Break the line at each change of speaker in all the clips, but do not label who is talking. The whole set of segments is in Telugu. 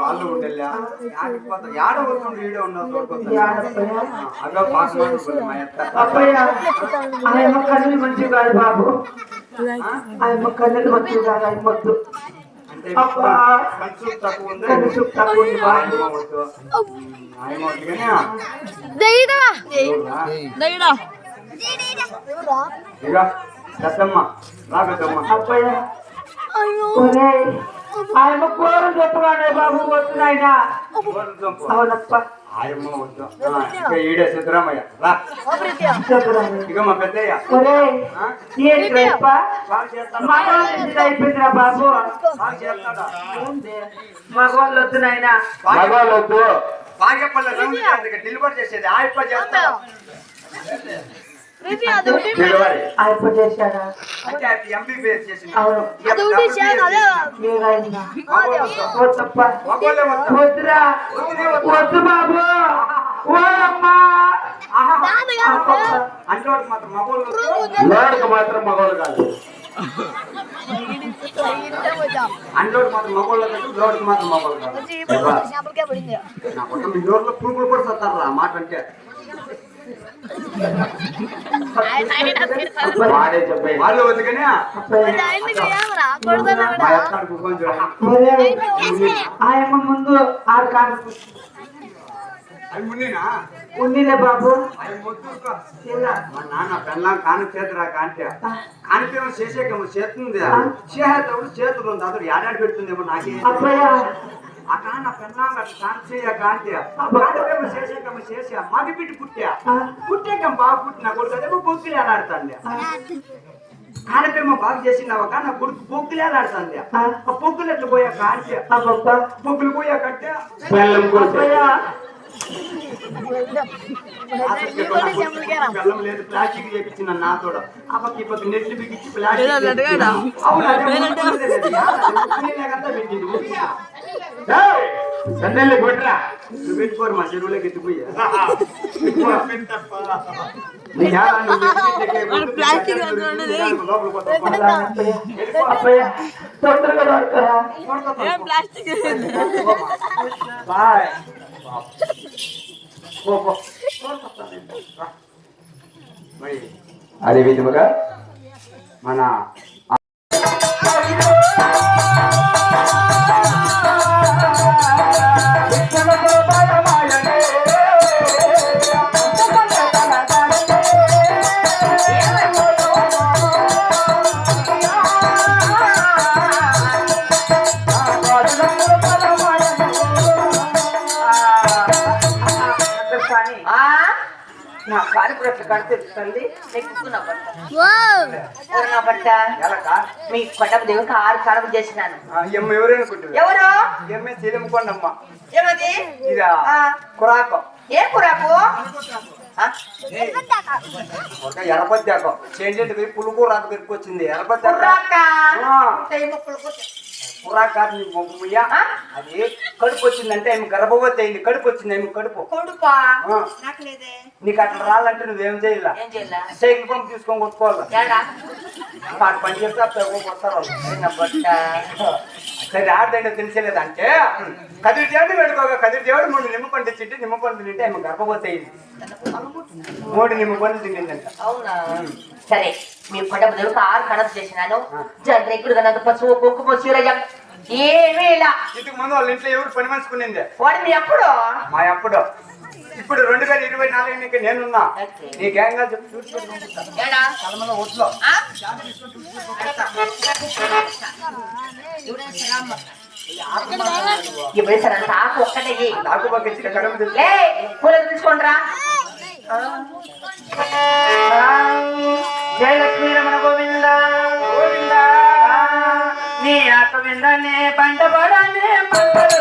వాళ్ళు ఉండెల్లా యాడ ఊరుకుంటూ ఈడే ఉన్నావు అదో పాస్ మా
ఆయమ్మ కన్నులు మంచివి కాదు బాబు. ఆయమ్మ కన్నులు మంచివి కాదు ఆయన వద్దు.
అంటే
అబ్బా.
ఆయమ్మ
కూరలు చెప్పుగానే బాబు వద్దు నాయన
కూరలు చంపు.
అవునప్ప.
ఆయమ్మ వద్దు. ఆ, ఇక ఈడే సిద్ధరామయ్య. రా.
చెప్పురాను.
ఇక మా పెద్దయ్య. బాగా?
మగవాళ్ళు అయిపోయిందిరా బాబు.
బాగా చేస్తాడా?
మగవాళ్ళు వద్దు నాయన
మగవాళ్ళు వద్దు. బాగేపల్లి రౌండ్ చేయాలి డెలివరీ చేసేది. ఆయప్ప చేస్తాడు
ఆయప్ప చేశాడా అవును. వద్దురా. వద్దు బాబు. ఓ అమ్మా.
వాడికి మాత్రం లోడికి మగవాళ్ళు కాదు. అంటోడికి మాత్రం మగవాళ్ళు కాదు లోడికి మాత్రం మగవాళ్ళు కాదు. నా కొత్త మీ నోట్లో పురుగులు కూడా సత్తారు మాట అంటే వాడే వాళ్ళు వద్దుకనే
ఆయమ్మ ముందు ఆరు కాదు
అవి
బాబు
మా నాన్న పెళ్ళాం కాని చేతురా కాంటే కానిపేమో చేసేకేమో చేతుంది చేసేటప్పుడు చేతులు ఉంది అతడు ఏడాడు పెడుతుందేమో నాకే అక్కడ నా పెళ్ళాం అట్లా కాని చేయ కాంటే కానిపేమో చేసేకేమో చేసా మగ బిడ్డ పుట్టా పుట్టాకేమో బాగా పుట్టిన కొడుకు అదేమో బొక్కులు ఏలాడుతుంది కానిపేమో బాగా చేసినావా కానీ నా కొడుకు బొక్కులు ఏలాడుతుంది ఆ. బొక్కులు ఎట్లా పోయా
అబ్బబ్బా.
బొక్కులు పోయా కట్టే. బెల్లం లేదు ప్లాస్టిక్ చేపించిన నాతోడు ఆ పక్క ఈ పక్క నెట్లు బిగించి ప్లాస్టిక్
ఏదో అడగాడా?
చేపించిన. అవును, అదే ముట్టుకునేదే లేదు. యాడ? ముట్టుకునేలాగంతా పెట్టిండు. ఊరికే. ఏయ్! సన్నెల్లి కొట్రా నువ్వు పెట్టుకోరు మా చెరువులోకి ఎత్తిపోయి నీ యాడ నువ్వు ఎత్తిపెట్టేకే
వాడు ప్లాస్టిక్ అంటున్నాడు, ఏయ్.
లోపలికి పోతావు.
అబ్బయ్య అబ్బయ్య తొందరగా దొరకరా
ఏం ప్లాస్టిక్
బాయ్ పో, పో. మరి అదే విధముగా మన
కానీ నా కాలి ప్రశ్న కడితే తల్లి
ఎక్కుకున్న బట్ట ఊరిన బట్ట
ఎలక
మీ కొండ దేవుకి ఆరు కాలం చేసినాను.
కుట్టు
ఎవరు?
ఎమ్మె సీలమ్మకొండమ్మ
ఏమది?
ఇదా
ఆ.
కురాకం.
ఏ కురాకు?
చేంజెంట్ పోయి పులుగు రాక పెట్టుకొచ్చింది. ముయ్య?
ఆ?
అది కడుపు వచ్చిందంటే ఆమె గర్భవతి అయింది. కడుపు వచ్చింది ఆమె కడుపు?
కొడుపా. నాకు
అట్లా రాలంటే నువ్వేం చేయాల? సైకిల్ పంప్ తీసుకొని కొట్టుకోవాలి? పని చేస్తే అప్పుడు సరే ఆడదండి తెలిసేలేదంటే కదిరి దేవుడు పెట్టుకోగా కదిరి దేవుడు మూడు నిమ్మ పండు తింటే నిమ్మ పండు తింటే ఆమె గర్భవతి అయింది మూడు నిమ్మ పండు తిండిందంట
అవునా? సరే మీ కొండ దేవుకి ఆరు కణం చేసినాను. జనరేకుడు కన్నా పసుపు కుంకుమ చీరజం ఏమీ ఇలా.
ఇంతకు ముందు వాళ్ళ ఇంట్లో ఎవరు పని మనుచుకునింది
వాడు మీ ఎప్పుడు
మా అప్పుడు. ఇప్పుడు రెండు వేల ఇరవై నాలుగు నీకు నేనున్నా. నీ గ్యాంగ్గా చెప్పి చూసి పెట్టి పంపిస్తా.
ఏడా?
కలమల ఒట్లో
ఆ? ఇప్పుడు సరే సాకు ఒక్కటే.
నాకు పక్క ఇచ్చిన
పూల తీసుకోండిరా.
జయ లక్ష్మీ రమణ గోవింద. గోవింద నీ ఆత్మ విందనే పంట పడనే పంటలు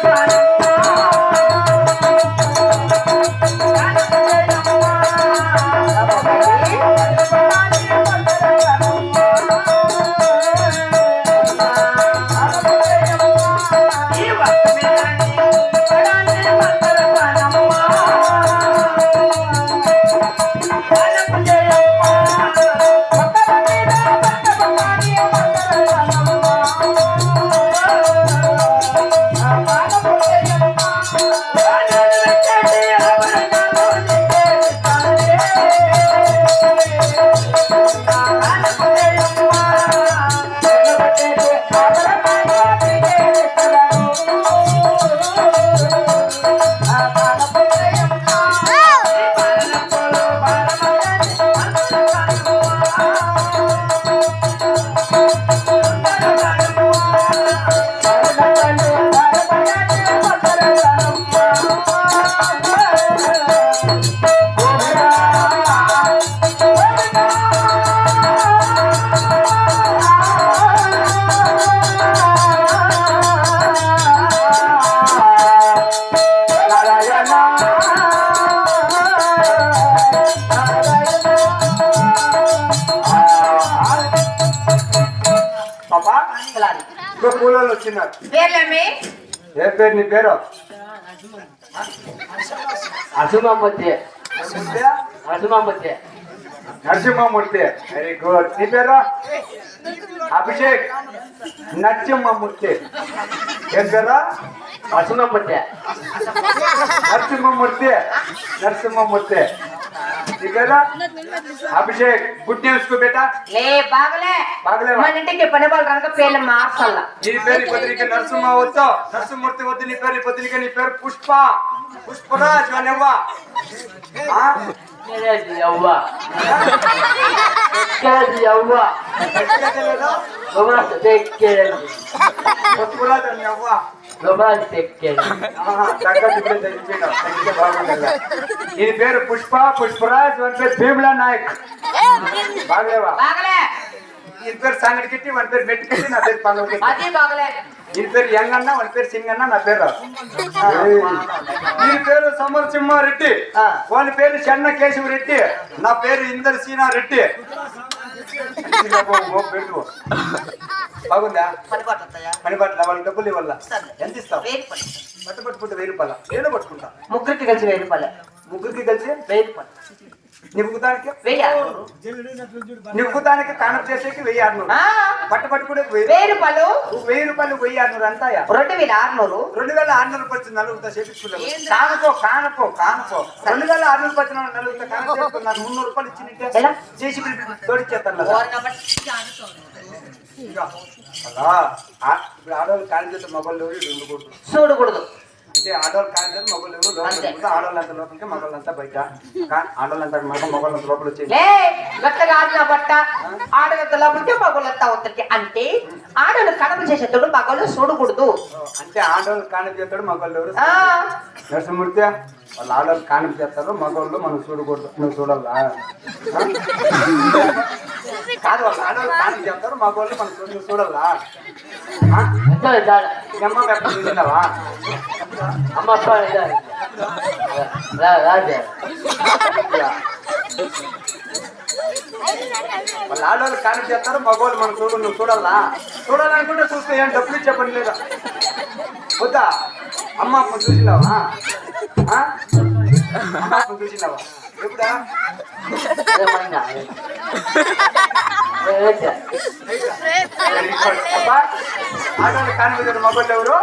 ఇంకో కూలోళ్ళు వచ్చినారు
పేర్లేమి
ఏ పేరు నీ పేరు
అసుమమ్మతి
ముత్య? నరసింహమూర్తి. వెరీ గుడ్ నీ పేరు అభిషేక్. నరసింహమూర్తి. ఏం పేరు నరసింహమూర్తి. నరసింహమూర్తి. నీ పేరు అభిషేక్. గుడ్ న్యూస్కు బేటా?
బాగలే? మన ఇంటికి పని వాళ్ళు పేర్లు
నీ పేరు పత్రిక నరసింహ వద్దు. నరసింహమూర్తి వద్దు. నీ పేరు పత్రిక నీ పేరు పుష్ప. పుష్పరాజ్ అనేవ్వ? ఆ?
ఎక్కేది అవ్వ ఎక్కేది అవ్వ
ఎక్కడికి లేదా?
గొమరాస్ ఎక్కేది
పుష్పరాజ్ అని అవ్వ
గొమరాస్ ఎక్కేది
ఆహా, తగ్గట్టు ఇప్పుడే తగ్గిపోయినావు. తగ్గితే బాగుండేదా? నీ పేరు పుష్ప పుష్పరాజ్ వన్ పేరు భీమ్లా నాయక్ బాగలేవా నీ పేరు సంగటి కిట్టి వన్ పేరు మెట్టి కిట్టి నా పేరు పంగ
అది బాగలే.
నీ పేరు యంగన్న వన్ పేరు సింగన్న నా పేరు నీ పేరు సమరసింహారెడ్డి
ఆ.
వాళ్ళ పేరు చెన్న కేశవ రెడ్డి నా పేరు ఇందర్ సీనా రెడ్డి పెట్టు. బాగుందా?
పని
పట్ల వాళ్ళ డబ్బులు ఇవ్వాల. ఎంత ఇస్తావు? బట్ట పట్టుకుంటే వెయ్యి రూపాయల? ఏదో పట్టుకుంటా.
ముగ్గురికి కలిసి వెయ్యి రూపాయలు.
ముగ్గురికి కలిసి?
వెయ్యి రూపాయలు.
నిప్పుకుతానికి
వెయ్యి ఆరునూరు.
నిప్పుకుతానికి కానం చేసేకి వెయ్యి ఆరునూరు. పట్ట పట్టుకుంటే వెయ్యి
రూపాయలు.
వెయ్యి రూపాయలు. వెయ్యి ఆరునూరు అంతాయా?
రెండు వేల ఆరునూరు.
రెండు వేల ఆరునూరు పచ్చింది నలుగుతా చేపించుకున్నాను కానుకో కానుకో కానుకో. రెండు వేల ఆరునూరు పచ్చిన నలుగుతా కానుక చేసుకున్నాను మున్నూరు రూపాయలు ఇచ్చి? చేసి తోడిచ్చేస్తాను ఇప్పుడు ఆడవాళ్ళు కాని చేస్తే మొబైల్
చూడకూడదు.
అంటే ఆడవాళ్ళు కాని చేస్తే మొబైల్ ఎవరు లోపల. ఆడవాళ్ళు అంత లోపలికి మగవాళ్ళు అంతా బయట. ఆడవాళ్ళు అంతా మగ మొబైల్ అంత లోపల
ఆడిన బట్ట ఆడగత్త లోపలికి మగోళ్ళంతా అవుతుంది అంటే ఆడలు కడప చేసేటప్పుడు మగోళ్ళు చూడకూడదు.
అంటే ఆడవాళ్ళు కాని చేస్తాడు మగవాళ్ళు ఎవరు? నరసింహమూర్తి వాళ్ళు ఆడవాళ్ళు కాని చేస్తారు మగవాళ్ళు మనం చూడకూడదు. నువ్వు చూడాలా? కాదు వాళ్ళు ఆడవాళ్ళు కాని చేస్తారు మగవాళ్ళు మనం చూడాలా. ఆ? అమ్మ
అప్ప ఇదారు.
వాళ్ళు ఆడవాళ్ళు కానీ చేస్తారు మగవాళ్ళు మనం చూడు నువ్వు చూడాలా చూడాలనుకుంటే చూస్తే ఏం డబ్బులు ఇచ్చే పని లేదా వద్దా అమ్మ అప్ప చూసినావా అమ్మ చూసినావా ఎప్పుడా
అదే మైనా ఏంటి
ఎవరు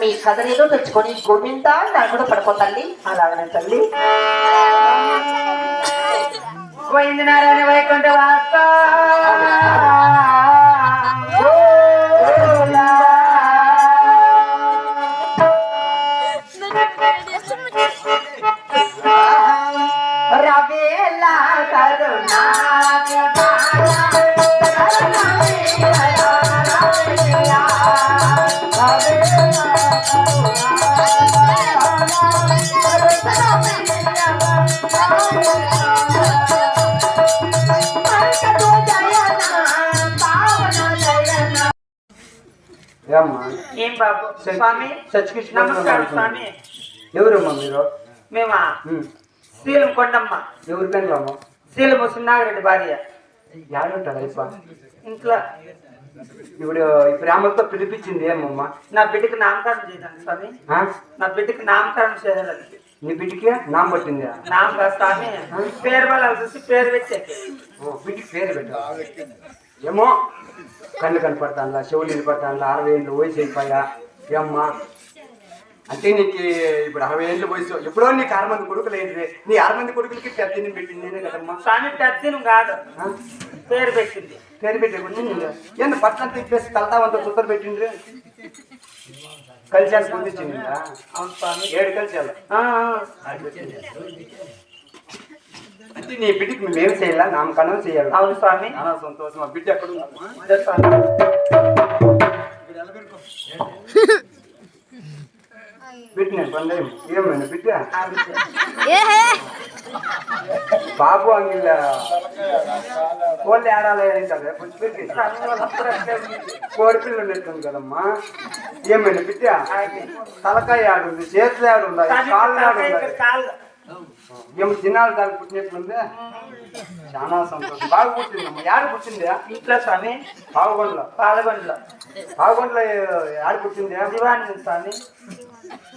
మీ కథనేదో తెచ్చుకొని గోవింద నాకు కూడా పడుకో తల్లి
అలాగనే తల్లి.
గోవిందనారాయణ వైకుంఠ వాస.
ఏం బాబు? స్వామి? నమస్కారం స్వామి.
ఎవరమ్మా మీరు?
మేమా. శీలం కొండమ్మ.
ఎవరి పెండ్లమ్మా
శీలము సున్నాగరెడ్డి భార్య.
యాడుంటాడు అయిపో
ఇంట్లో.
ఇప్పుడు ఈ ప్రేమతో పిలిపించింది ఏమమ్మా?
నా బిడ్డకి నామకరణం చేశాను స్వామి? నా బిడ్డకి నామకరణం చేయాలని.
నీ బిడ్డకి నామ పట్టింది?
నామగా స్వామి. పేరు వల్ల చూసి పేరు పెట్టేకి
ఓ, బిడ్డకి పేరు పెట్టు ఏమో? కళ్ళు కనపడతానులా చెవులు వినపడతానులా అరవై ఏళ్ళు వయసు అయిపోయా? ఏమ్మా? అంటే నీకు ఇప్పుడు అరవై ఏళ్ళు వయసు ఎప్పుడో నీకు ఆరు మంది కొడుకులు ఏంటి నీ ఆరు మంది కొడుకులకి పెద్దని పెట్టింది నేనే కదమ్మా.
స్వామి పెద్దను కాదు? పేరు పెట్టింది.
పేరు పెట్టి ఏంది పట్లంతా ఇప్పేసి తలతావంతా కుక్కర్ పెట్టిండ్రు కలిసి పొందించింది
అవును స్వామి.
ఏడు కలిసి. అంటే నీ బిడ్డకి మేము చేయాలా? నామకరణం చేయాలి?
అవును స్వామి.
సంతోషం. ఆ బిడ్డ ఎక్కడ
ఇదే స్వామి.
బిడ్డ నేను పందేం ఏమైనా బిడ్డ. బాబు అంగిల్ కోళ్ళు ఏడాలి
ఉంది.
కోడి పిల్ల ఉన్నట్టుంది కదమ్మా. ఏమైనా బిడ్డ? తలకాయ ఆడుంది చేతులు ఆడుందా? కాళ్ళు ఆడుందా? ఏమో దినాలు దానికి పుట్టినట్లుంది? చాలా సంతోషం. బాగా పుట్టిందమ్మా. యాడ పుట్టింది?
ఇంట్లో స్వామి.
పావుగొండలో
పాలగొండలో
పావుగొండలో యాడ పుట్టింది?
దివాణి స్వామి.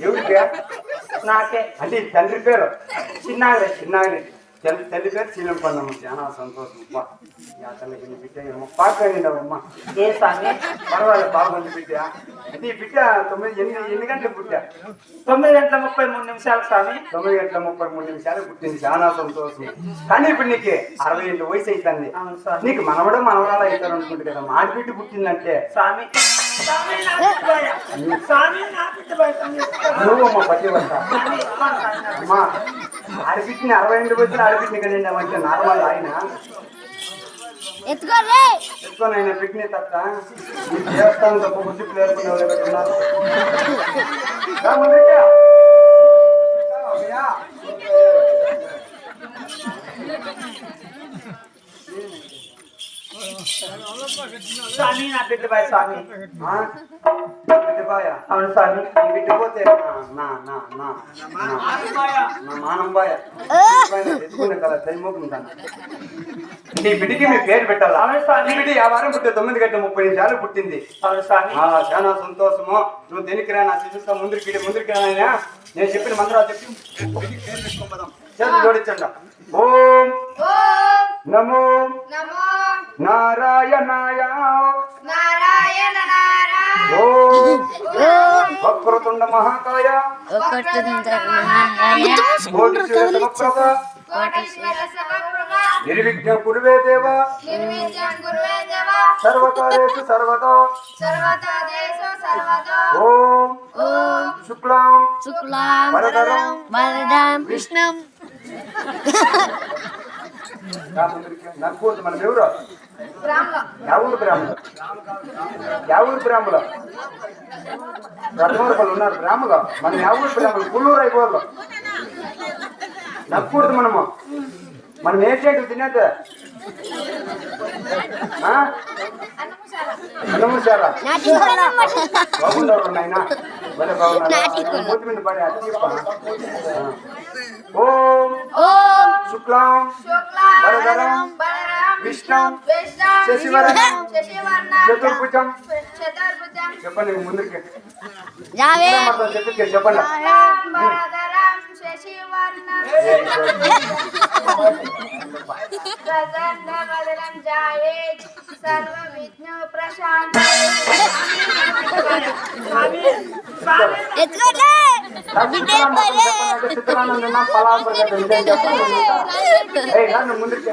ఎవరికి
నాకే.
అంటే తండ్రి పేరు.
చిన్నాగరే
చిన్నాగిరి తల్లి తల్లి పేరు చీలం పందమ్మ చాలా సంతోషం. అమ్మా యా తల్లికి బిడ్డ ఏమో పాకండినవమ్మా
ఏ స్వామి?
పర్వాలేదు బాగుంది బిడ్డ. అంటే ఈ బిడ్డ తొమ్మిది ఎన్ని ఎన్ని గంటలకు పుట్టా?
తొమ్మిది గంటల ముప్పై మూడు నిమిషాలు స్వామి.
తొమ్మిది గంటల ముప్పై మూడు నిమిషాలు పుట్టింది. చాలా సంతోషం. కానీ ఇప్పుడు నీకు అరవై ఏళ్ళ వయసు అవుతుంది నీకు మనవడం మనవరాలు అవుతారు అనుకుంటు కదా. మా బిడ్డ పుట్టిందంటే.
స్వామి స్వామి
నువ్వు పట్టి వస్తా అమ్మా అరవై ఎనిమిది వచ్చిన ఆడబిడ్డని కదండి మంచి నార్మల్ ఆయన
ఎత్తుకోలే
ఎత్తుకొని పిక్నిక్ బిడ్డని తప్ప దేవస్థానం తప్ప బుద్ధి ప్లేరుకునే వాళ్ళు పెట్టున్నారు రా ముందుకి. రా, అమ్మయ్యా.
స్వామి నా బిడ్డబాయ స్వామి.
ఆ? బిడ్డబాయ.
అవును స్వామి
ఈ బిడ్డ పోతే నా నా నా నా నా మానంబాయ? ఎత్తుకునే కదా తెలిమోకుంటాను ఈ బిడ్డకి మీ పేరు పెట్టాలా. ఈ బిడ్డ ఆ వారం పుట్టే తొమ్మిది గంటల ముప్పై నిమిషాలు పుట్టింది.
అవును స్వామి.
ఆ, చాలా సంతోషము. నువ్వు దేనికి రా నా శిశుస్తా ముందుకి ముందుకి రా నాయనా. నేను చెప్పిన మంత్రాలు చెప్పి బిడ్డకి పేరు పెట్టుకొని పోదాం. చేతులు జోడించండి ఓం. నమో
నమో
నారాయణాయ.
నారాయణ నారాయణ
ఓం వక్రతుండ మహాకాయ. నిర్విఘ్న కురువే దేవ.
నిర్విద్యం గురువే దేవ.
సర్వకారేషు ఓం
ఓం
శుక్లాం.
శుక్లాం
వరదరం.
వరదాం కృష్ణం
నాకు మనం ఎవరు
గ్రామంలో
యా ఊరు బ్రాహ్మణులు యా ఊరు బ్రాహ్మణులు? రత్నవరపల్లి ఉన్నారు బ్రాహ్మణులు? మనం యా ఊరు బ్రాహ్మణులు పుల్లూరు అయిపోవాలి నక్కూడదు మనము? మనం ఏ చేయడం తినేది? ఆ? అన్నము సారా బాగుండవు నాయన భలే బాగున్నారు మూతి మీద పడే అది చెప్పా. ఆ. ఓం
ఓం
శుక్లాం
శుక్లా
వరదరం
బలరాం
విష్ణం
విష్ణు
శశివర్ణం
శశివర్ణం
చతుర్భుజం
చతుర్భుజం
చెప్పండి ముందుకి
జావే
మాత్రం చెప్పి చెప్పండి
రాం బలధరం శశివర్ణం ప్రసన్న బలరం జాయేత్ సర్వ విఘ్న ప్రశాంత
ఎత్తుకోలే
ముందుకి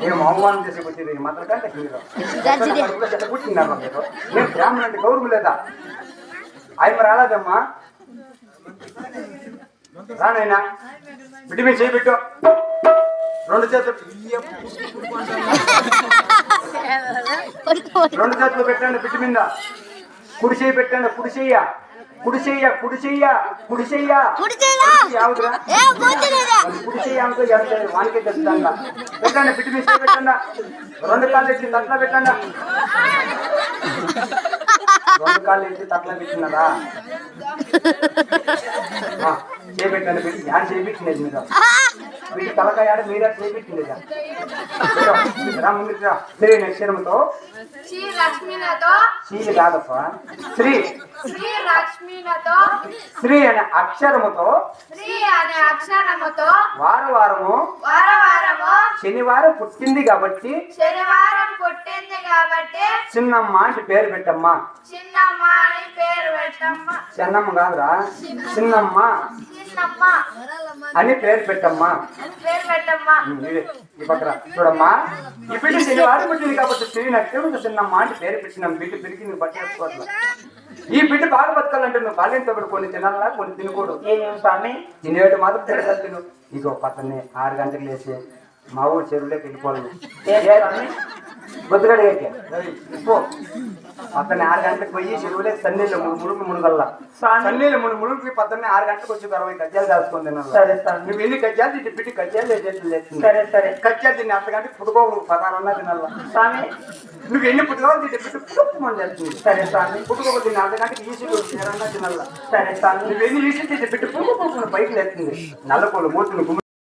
నేను అవమానం చేసి వచ్చింది మాత్రం కంటే మీరు. పుట్టినారా మీరు నేను బ్రాహ్మణ అంటే గౌరవం లేదా? ఆయన రాలేదమ్మా. రానైనా బిడ్డ మీద చేయి పెట్టు. రెండు చేతులు రెండు చేతులు పెట్టండి బిడ్డ మీద. కుడి చేయి పెట్టండి కుడి
పోతలేదా
అది కుడి చెయ్య అనుకో ఎడమ చెయ్యి వానికే తెలుస్తుందా? పెట్టండి మీద చేయి పెట్టండి. రెండు కాళ్ళు ఎత్తి తట్ల పెట్టండి. రెండు కాళ్ళు ఎత్తి తట్ల పెట్టినదా పెట్టి యాడ్ వీటి తలకాయ శ్రీ అక్షరముతో
శ్రీ లక్ష్మీనతో
శ్రీ కాదప్ప శ్రీ
శ్రీ లక్ష్మీనతో
శ్రీ అనే అక్షరముతో
శ్రీ అనే అక్షరముతో
వారం వారము
వారవారము
శనివారం పుట్టింది కాబట్టి
శనివారం పుట్టింది కాబట్టి
చిన్నమ్మ అంటే పేరు పెట్టమ్మా.
చిన్నమ్మ అని పేరు పెట్టమ్మ.
చిన్నమ్మ కాదురా. చిన్నమ్మ. అని పేరు పెట్టమ్మా.
అని పేరు పెట్టమ్మ.
ఉమ్, ఇదే, ఈ పక్కన చూడమ్మా. ఈ బిడ్డ శనివారం పుట్టింది కాబట్టి శ్రీ నక్షత్రం చిన్నమ్మ అంటే పేరు పెట్టినాం బిడ్డ పెరిగింది బట్టి వేసుకోవట్లా ఈ బిడ్డ బాగా బతకాలంటే నువ్వు బాల్యంతో కూడా కొన్ని తినాలా కొన్ని తినకూడదు.
స్వామి?
తినేటి మాత్రం తినగల తిను. ఇగో పక్కనే ఆరు గంటలకు లేచి మా ఊరు చెరువులోకి వెళ్ళిపోవాలి. బొద్దుగడికి పో. పక్కన ఆరు గంటలకు పోయి చెరువులోకి సన్నీళ్ళు మూడు ముడుగు మునుగల్లా. సన్నీళ్ళు మూడు ముడుగుకి పద్దెన్న ఆరు గంటలకు వచ్చి అరవై కజ్జాలు తిన్నాను.
సరే స్వామి
నువ్వు ఎన్ని కజ్జాలు తిట్టి పిట్టి కజ్జాలు
సరే సరే.
కజ్జాలు తిని అర్ధ గంటకి పుట్టుకో నువ్వు పదాలన్నా తినాలా?
స్వామి.
నువ్వు ఎన్ని పుట్టుకోవాలి తిట్టి పిట్టి పుట్టుకు మన చేస్తుంది
సరే స్వామి.
పుట్టుకోక తిని అర్ధ గంటకి ఈసీలు తినాలన్నా తినాలా?
సరే స్వామి.
నువ్వు ఎన్ని ఈసీ తిట్టి పిట్టి పుట్టుకు పైకి లేస్తుంది నల్లకోళ్ళు మూతులు